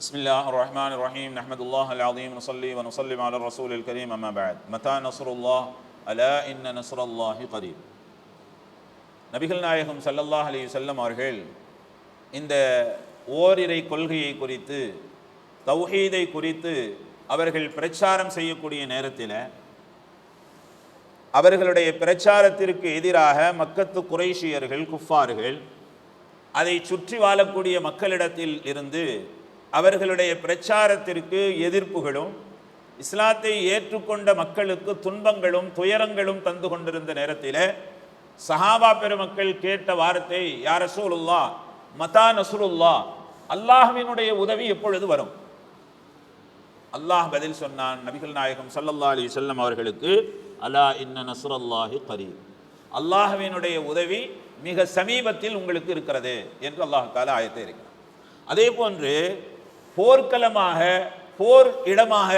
بسم الله الرحمن الرحيم نحمد الله العظيم نصلي ونسلم على الرسول الكريم أما بعد متى نصر الله ألا إن نصر الله قريب நபிகள் நாயகம் ஸல்லல்லாஹு அலைஹி வஸல்லம் அவர்கள் இந்த ஓரிரை கொள்கையை குறித்து தௌஹீதை குறித்து அவர்கள் பிரச்சாரம் செய்யக்கூடிய நேரத்தில் அவர்களுடைய பிரச்சாரத்திற்கு எதிராக மக்கத்து குறைஷியர்கள் குஃபார்கள் அதை சுற்றி வாழக்கூடிய மக்களிடத்தில் இருந்து அவர்களுடைய பிரச்சாரத்திற்கு எதிர்ப்புகளும் இஸ்லாத்தை ஏற்றுக்கொண்ட மக்களுக்கு துன்பங்களும் துயரங்களும் தந்து கொண்டிருந்த நேரத்தில் சஹாபா பெருமக்கள் கேட்ட வார்த்தை யார் ரசூலுல்லா மதா நசூலுல்லா அல்லாஹ்வினுடைய உதவி எப்பொழுது வரும்? அல்லாஹ் பதில் சொன்னான் நபிகள் நாயகம் சல்லல்லா அலி வஸல்லம் அவர்களுக்கு அலா இன்ன நசுரல்லாஹி கரீப். அல்லாஹ்வினுடைய உதவி மிக சமீபத்தில் உங்களுக்கு இருக்கிறது என்று அல்லாஹ் தாலா ஆயத்தை இருக்கிறார் அதே போன்று போர்க்களமாக போர் இடமாக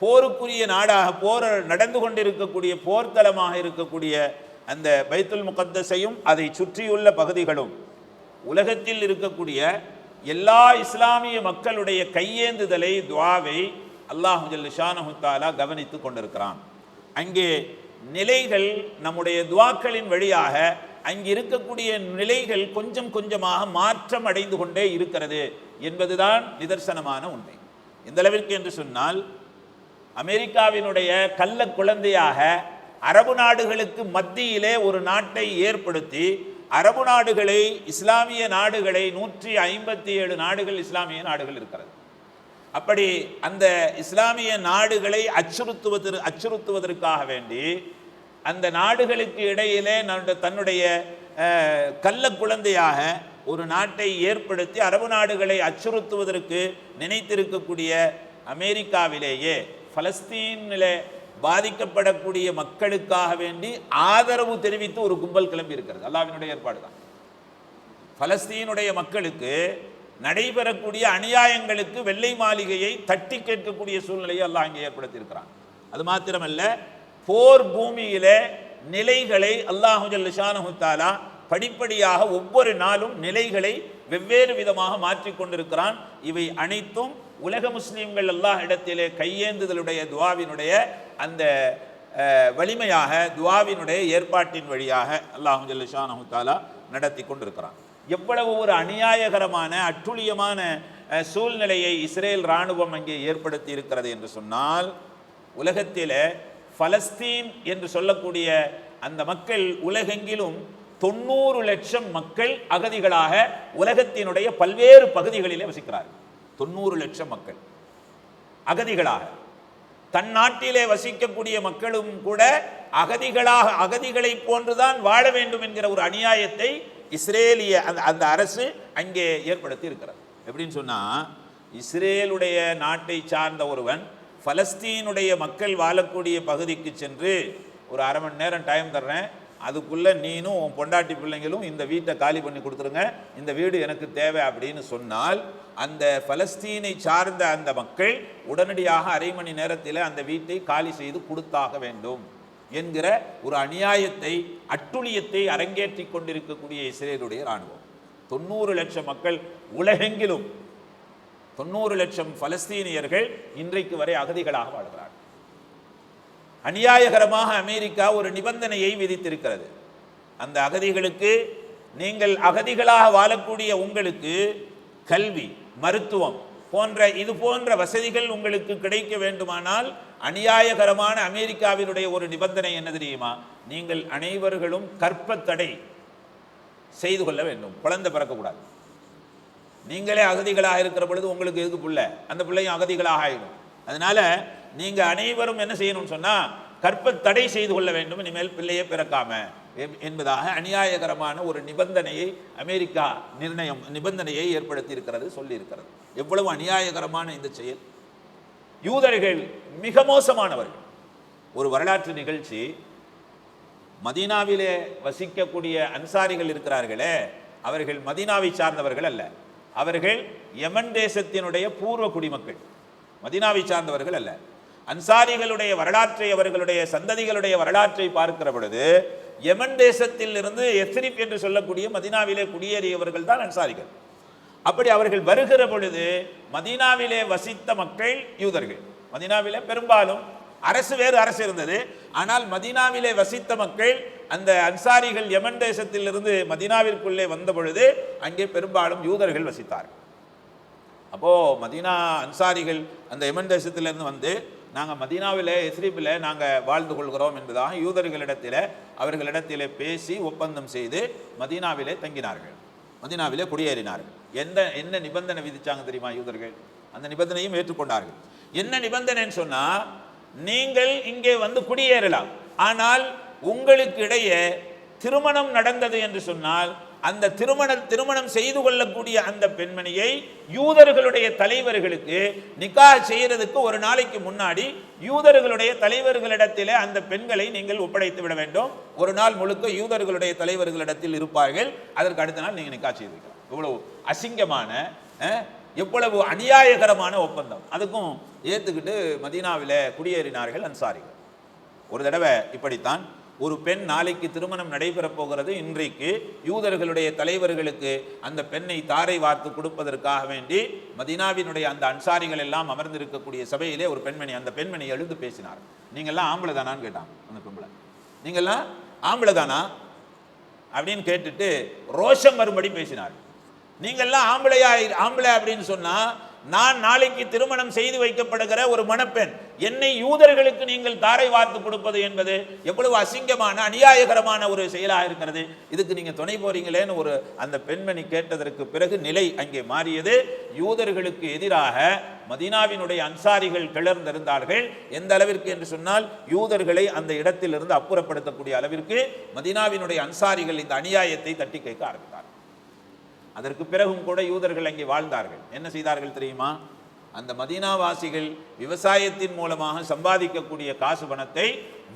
போருக்குரிய நாடாக போர் நடந்து கொண்டிருக்கக்கூடிய போர்க்களமாக இருக்கக்கூடிய அந்த பைத்துல் முகத்தஸையும் அதை சுற்றியுள்ள பகுதிகளும் உலகத்தில் இருக்கக்கூடிய எல்லா இஸ்லாமிய மக்களுடைய கையேந்துதலை துவாவை அல்லாஹு ஜல்லிஷானஹு கவனித்து கொண்டிருக்கிறான். அங்கே நிலைகள் நம்முடைய துவாக்களின் வழியாக அங்கே இருக்கக்கூடிய நிலைகள் கொஞ்சம் கொஞ்சமாக மாற்றம் அடைந்து கொண்டே இருக்கிறது என்பதுதான் நிதர்சனமான உண்மை. இந்த அளவிற்கு என்று சொன்னால் அமெரிக்காவினுடைய கள்ள குழந்தையாக அரபு நாடுகளுக்கு மத்தியிலே ஒரு நாட்டை ஏற்படுத்தி அரபு நாடுகளை இஸ்லாமிய நாடுகளை நூற்றி ஐம்பத்தி ஏழு நாடுகள் இஸ்லாமிய நாடுகள் இருக்கிறது. அப்படி அந்த இஸ்லாமிய நாடுகளை அச்சுறுத்துவதற்கு அச்சுறுத்துவதற்காக வேண்டி அந்த நாடுகளுக்கு இடையிலே தன்னுடைய கள்ள குழந்தையாக ஒரு நாட்டை ஏற்படுத்தி அரபு நாடுகளை அச்சுறுத்துவதற்கு நினைத்திருக்கக்கூடிய அமெரிக்காவிலேயே பலஸ்தீனிலே பாதிக்கப்படக்கூடிய மக்களுக்காக வேண்டி ஆதரவு தெரிவித்து ஒரு கும்பல் கிளம்பி இருக்கிறது அல்லாவினுடைய ஏற்பாடு தான் பலஸ்தீனுடைய மக்களுக்கு நடைபெறக்கூடிய அநியாயங்களுக்கு வெள்ளை மாளிகையை தட்டி கேட்கக்கூடிய சூழ்நிலையை அல்லாஹ் இங்கே ஏற்படுத்தியிருக்கிறான். அது மாத்திரமல்ல போர் பூமியில நிலைகளை அல்லாஹு ஜல்லிஷானஹு தாலா படிப்படியாக ஒவ்வொரு நாளும் நிலைகளை வெவ்வேறு விதமாக மாற்றிக்கொண்டிருக்கிறான் இவை அனைத்தும் உலக முஸ்லீம்கள் எல்லா இடத்திலே கையேந்துதலுடைய துவாவினுடைய அந்த வலிமையாக துவாவினுடைய ஏற்பாட்டின் வழியாக அல்லாஹு ஜல்லிஷானஹு தாலா நடத்தி கொண்டிருக்கிறான். எவ்வளவு ஒரு அநியாயகரமான அட்டுழியமான சூழ்நிலையை இஸ்ரேல் இராணுவம் அங்கே ஏற்படுத்தி இருக்கிறது என்று சொன்னால் உலகத்தில் பலஸ்தீன் என்று சொல்லக்கூடிய அந்த மக்கள் உலகெங்கிலும் தொண்ணூறு லட்சம் மக்கள் அகதிகளாக உலகத்தினுடைய பல்வேறு பகுதிகளிலே வசிக்கிறார்கள். தொண்ணூறு லட்சம் மக்கள். அகதிகளாக. தன் நாட்டிலே வசிக்கக்கூடிய மக்களும் கூட அகதிகளாக அகதிகளைப் போன்றுதான் வாழ வேண்டும் என்கிற ஒரு அநியாயத்தை இஸ்ரேலிய அந்த அந்த அரசு அங்கே ஏற்படுத்தி இருக்கிறது எப்படின்னு சொன்னால் இஸ்ரேலுடைய நாட்டை சார்ந்த ஒருவன் ஃபலஸ்தீனுடைய மக்கள் வாழக்கூடிய பகுதிக்கு சென்று ஒரு அரை மணி நேரம் டைம் தர்றேன். அதுக்குள்ளே நீனும் உன் பொண்டாட்டி பிள்ளைங்களும் இந்த வீட்டை காலி பண்ணி கொடுத்துருங்க. இந்த வீடு எனக்கு தேவை அப்படின்னு சொன்னால் அந்த பலஸ்தீனை சார்ந்த அந்த மக்கள் உடனடியாக அரை மணி நேரத்தில் அந்த வீட்டை காலி செய்து கொடுத்தாக வேண்டும் என்கிற ஒரு அநியாயத்தை அட்டுழியத்தை அரங்கேற்றி கொண்டிருக்கக்கூடிய இஸ்ரேலுடைய இராணுவம். தொண்ணூறு லட்சம் மக்கள் உலகெங்கிலும் தொண்ணூறு லட்சம் பலஸ்தீனியர்கள் இன்றைக்கு வரை அகதிகளாக வாழ்கிறார்கள். அநியாயகரமாக அமெரிக்கா ஒரு நிபந்தனையை விதித்திருக்கிறது. அந்த அகதிகளுக்கு நீங்கள் அகதிகளாக வாழக்கூடிய உங்களுக்கு கல்வி மருத்துவம் போன்ற இது போன்ற வசதிகள் உங்களுக்கு கிடைக்க வேண்டுமானால் அநியாயகரமான அமெரிக்காவினுடைய ஒரு நிபந்தனை என்ன தெரியுமா? நீங்கள் அனைவர்களும் கற்பத்தடை செய்து கொள்ள வேண்டும். குழந்தை பிறக்கக்கூடாது. நீங்களே அகதிகளாக இருக்கிற பொழுது உங்களுக்கு எதுக்கு பிள்ளை? அந்த பிள்ளையும் அகதிகளாக ஆயிடும். அதனால நீங்கள் அனைவரும் என்ன செய்யணும்னு சொன்னால் கற்ப தடை செய்து கொள்ள வேண்டும். இனிமேல் பிள்ளையே பிறக்காம. என்பதாக அநியாயகரமான ஒரு நிபந்தனையை அமெரிக்கா நிர்ணயம் நிபந்தனையை ஏற்படுத்தி இருக்கிறது சொல்லியிருக்கிறது எவ்வளவு அநியாயகரமான இந்த செயல். யூதர்கள் மிக மோசமானவர்கள். ஒரு வரலாற்று நிகழ்ச்சி. மதீனாவிலே வசிக்கக்கூடிய அன்சாரிகள் இருக்கிறார்களே அவர்கள் மதீனாவை சார்ந்தவர்கள் அல்ல. அவர்கள் யமன் தேசத்தினுடைய பூர்வ குடிமக்கள் மதினாவை சார்ந்தவர்கள் அல்ல. அன்சாரிகளுடைய வரலாற்றை அவர்களுடைய சந்ததிகளுடைய வரலாற்றை பார்க்கிற பொழுது யமன் தேசத்தில் இருந்து எத்ரிப் என்று சொல்லக்கூடிய மதீனாவிலே குடியேறியவர்கள் தான் அன்சாரிகள். அப்படி அவர்கள் வருகிற பொழுது மதீனாவிலே வசித்த மக்கள் யூதர்கள். மதீனாவிலே பெரும்பாலும் அரசு வேறு அரசு இருந்தது. ஆனால் மதீனாவிலே வசித்த மக்கள் அந்த அன்சாரிகள் யமன் தேசத்திலிருந்து மதீனாவிற்குள்ளே வந்த பொழுது அங்கே பெரும்பாலும் யூதர்கள் வசித்தார்கள். அப்போது மதீனா அன்சாரிகள் அந்த யமன் தேசத்திலிருந்து வந்து நாங்கள் மதீனாவில் எஸ்ரீபில் நாங்கள் வாழ்ந்து கொள்கிறோம் என்பதாக யூதர்களிடத்தில் அவர்களிடத்தில் பேசி ஒப்பந்தம் செய்து மதீனாவிலே தங்கினார்கள். மதினாவிலே குடியேறினார்கள். எந்த என்ன நிபந்தனை விதித்தாங்க தெரியுமா யூதர்கள்? அந்த நிபந்தனையும் ஏற்றுக்கொண்டார்கள். என்ன நிபந்தனைன்னு சொன்னால் நீங்கள் இங்கே வந்து குடியேறலாம். ஆனால் உங்களுக்கு இடையே திருமணம் நடந்தது என்று சொன்னால் அந்த திருமண திருமணம் செய்து கொள்ளக்கூடிய அந்த பெண்மணியை யூதர்களுடைய தலைவர்களுக்கு நிக்கா செய்கிறதுக்கு ஒரு நாளைக்கு முன்னாடி யூதர்களுடைய தலைவர்களிடத்திலே அந்த பெண்களை நீங்கள் ஒப்படைத்து விட வேண்டும். ஒரு நாள் முழுக்க யூதர்களுடைய தலைவர்களிடத்தில் இருப்பார்கள். அதற்கு அடுத்த நாள் நீங்கள் நிக்கா செய்திருக்கலாம் இவ்வளவு அசிங்கமான எவ்வளவு அநியாயகரமான ஒப்பந்தம். அதுக்கும் ஏற்றுக்கிட்டு மதீனாவில் குடியேறினார்கள் அன்சாரிகள். ஒரு தடவை இப்படித்தான் ஒரு பெண் நாளைக்கு திருமணம் நடைபெறப் போகிறது இன்றைக்கு யூதர்களுடைய தலைவர்களுக்கு அந்த பெண்ணை தாரை வார்த்து கொடுப்பதற்காக வேண்டி மதீனாவினுடைய அந்த அன்சாரிகள் எல்லாம் அமர்ந்திருக்கக்கூடிய சபையிலே ஒரு பெண்மணி அந்த பெண்மணி எழுந்து பேசினார். நீங்கள்லாம் ஆம்பளை தானான்னு கேட்டான் அந்த பொம்பளை. நீங்கள்லாம் ஆம்பளை தானா? அப்படின்னு கேட்டுட்டு ரோஷம் வரும்படி பேசினார். நீங்கள்லாம் ஆம்பளையா ஆம்பளை அப்படின்னு சொன்னால் நான் நாளைக்கு திருமணம் செய்து வைக்கப்படுகிற ஒரு மணப்பெண் என்னை யூதர்களுக்கு நீங்கள் தாரை வார்த்து கொடுப்பது என்பது எவ்வளவு அசிங்கமான அநியாயகரமான ஒரு செயலாக இருக்கிறது. இதுக்கு நீங்க துணை போறீங்களேன்னு ஒரு அந்த பெண்மணி கேட்டதற்கு பிறகு நிலை அங்கே மாறியது. யூதர்களுக்கு எதிராக மதினாவினுடைய அன்சாரிகள் கிளர்ந்திருந்தார்கள். எந்த அளவிற்கு என்று சொன்னால் யூதர்களை அந்த இடத்திலிருந்து அப்புறப்படுத்தக்கூடிய அளவிற்கு மதீனாவினுடைய அன்சாரிகள் இந்த அநியாயத்தை தட்டி கேட்க ஆரம்பித்தார்கள். அதற்கு பிறகும் கூட யூதர்கள் அங்கே வாழ்ந்தார்கள். என்ன செய்தார்கள் தெரியுமா? அந்த மதீனாவாசிகள் விவசாயத்தின் மூலமாக சம்பாதிக்கக்கூடிய காசு பணத்தை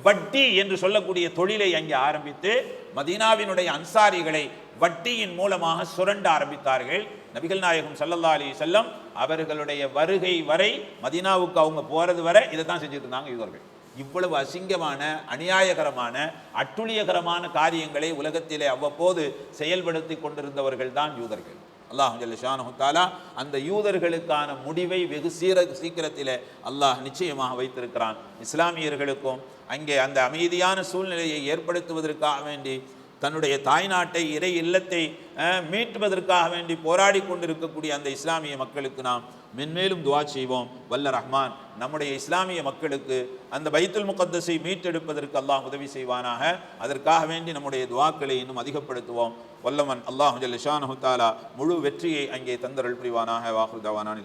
வட்டி என்று சொல்லக்கூடிய தொழிலை அங்கே ஆரம்பித்து மதீனாவினுடைய அன்சாரிகளை வட்டியின் மூலமாக சுரண்ட ஆரம்பித்தார்கள். நபிகள் நாயகம் சல்லல்லா அலி செல்லம் அவர்களுடைய வருகை வரை மதீனாவுக்கு அவங்க போகிறது வரை இதை தான் செஞ்சுட்டு இருந்தாங்க யூதர்கள். இவ்வளவு அசிங்கமான அநியாயகரமான அட்டுழியகரமான காரியங்களை உலகத்திலே அவ்வப்போது செயல்படுத்தி கொண்டிருந்தவர்கள் தான் யூதர்கள். அல்லாஹ் ஜல்ல தாலா அந்த யூதர்களுக்கான முடிவை வெகு சீர சீக்கிரத்தில் அல்லாஹ் நிச்சயமாக வைத்திருக்கிறான். இஸ்லாமியர்களுக்கும் அங்கே அந்த அமைதியான சூழ்நிலையை ஏற்படுத்துவதற்காக வேண்டி தன்னுடைய தாய்நாட்டை இறை இல்லத்தை மீட்டுவதற்காக வேண்டி போராடி கொண்டிருக்கக்கூடிய அந்த இஸ்லாமிய மக்களுக்கு நாம் மென்மேலும் துவா செய்வோம். வல்ல ரஹ்மான் நம்முடைய இஸ்லாமிய மக்களுக்கு அந்த பைத்துல் முகத்தஸை மீட்டெடுப்பதற்கு அல்லாஹ் உதவி செய்வானாக. அதற்காக வேண்டி நம்முடைய துவாக்களை இன்னும் அதிகப்படுத்துவோம். வல்லவன் அல்லாஹ் ஜல்ல தாலா முழு வெற்றியை அங்கே தந்தருள் புரிவானாக. வாஹு தவானான்